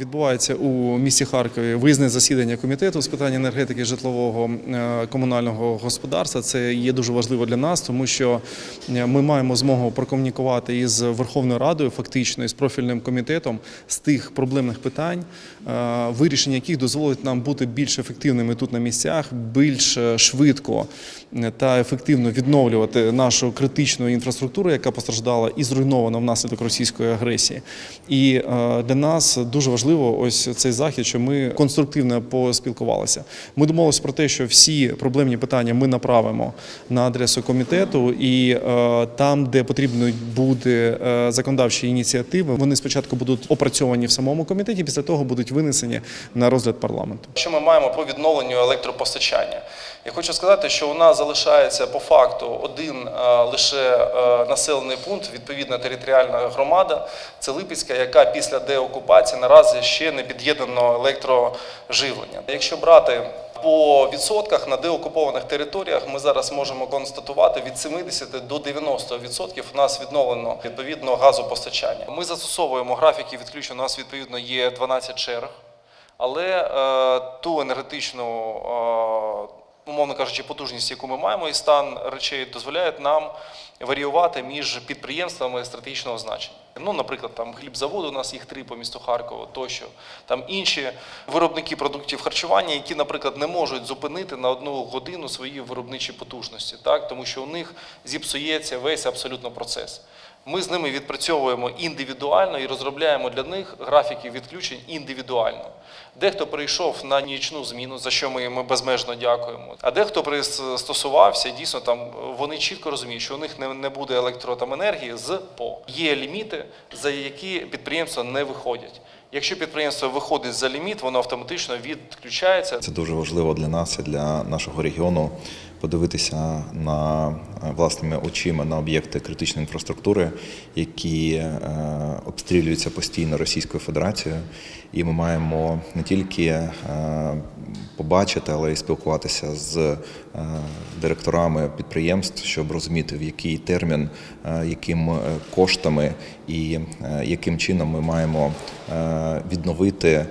Відбувається у місті Харкові виїзне засідання комітету з питань енергетики житлового е, комунального господарства. Це є дуже важливо для нас, тому що е, ми маємо змогу прокомунікувати із Верховною Радою, фактично із профільним комітетом з тих проблемних питань, е, вирішення яких дозволить нам бути більш ефективними тут на місцях, більш швидко та ефективно відновлювати нашу критичну інфраструктуру, яка постраждала і зруйнована внаслідок російської агресії. І для нас дуже важливо ось цей захід, що ми конструктивно поспілкувалися. Ми домовилися про те, що всі проблемні питання ми направимо на адресу комітету, і е, там, де потрібно буде е, законодавчі ініціативи, вони спочатку будуть опрацьовані в самому комітеті, після того будуть винесені на розгляд парламенту. Що ми маємо по відновленню електропостачання? Я хочу сказати, що у нас залишається по факту один е, лише е, населений пункт, відповідна територіальна громада, це Липецька, яка після деокупації наразі ще не під'єднано електроживлення. Якщо брати по відсотках на деокупованих територіях, ми зараз можемо констатувати від 70 до 90 відсотків у нас відновлено відповідно газопостачання. Ми застосовуємо графіки відключень. У нас відповідно є 12 черг. Але е, ту енергетичну, е, умовно кажучи, потужність, яку ми маємо, і стан речей дозволяє нам варіювати між підприємствами стратегічного значення. Ну, наприклад, там хлібзаводи, у нас їх три по місту Харкова, тощо. Там інші виробники продуктів харчування, які, наприклад, не можуть зупинити на одну годину свої виробничі потужності, так? тому що у них зіпсується весь абсолютно процес. Ми з ними відпрацьовуємо індивідуально і розробляємо для них графіки відключень індивідуально. Дехто прийшов на нічну зміну, за що ми йому безмежно дякуємо. А дехто пристосувався, дійсно там вони чітко розуміють, що у них не, буде електро там енергії з по. Є ліміти, за які підприємства не виходять. Якщо підприємство виходить за ліміт, воно автоматично відключається. Це дуже важливо для нас і для нашого регіону подивитися на е, власними очима на об'єкти критичної інфраструктури, які е, обстрілюються постійно Російською Федерацією. І ми маємо не тільки е, побачити, але й спілкуватися з директорами підприємств, щоб розуміти, в який термін, яким коштами і яким чином ми маємо відновити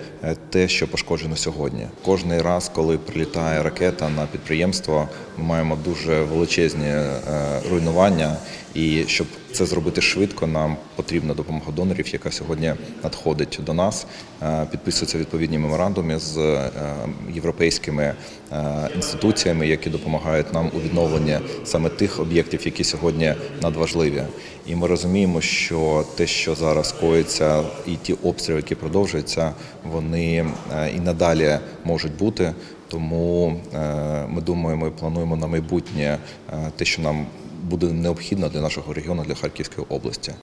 те, що пошкоджено сьогодні. Кожний раз, коли прилітає ракета на підприємство, ми маємо дуже величезні е, руйнування. І щоб це зробити швидко, нам потрібна допомога донорів, яка сьогодні надходить до нас. Е, Підписуються відповідні меморандуми з е, європейськими інституціями, які допомагають нам у відновленні саме тих об'єктів, які сьогодні надважливі. І ми розуміємо, що те, що зараз коїться, і ті обстріли, які продовжуються, вони і надалі можуть бути. Тому е, ми думаємо і плануємо на майбутнє е, те, що нам буде необхідно для нашого регіону, для Харківської області.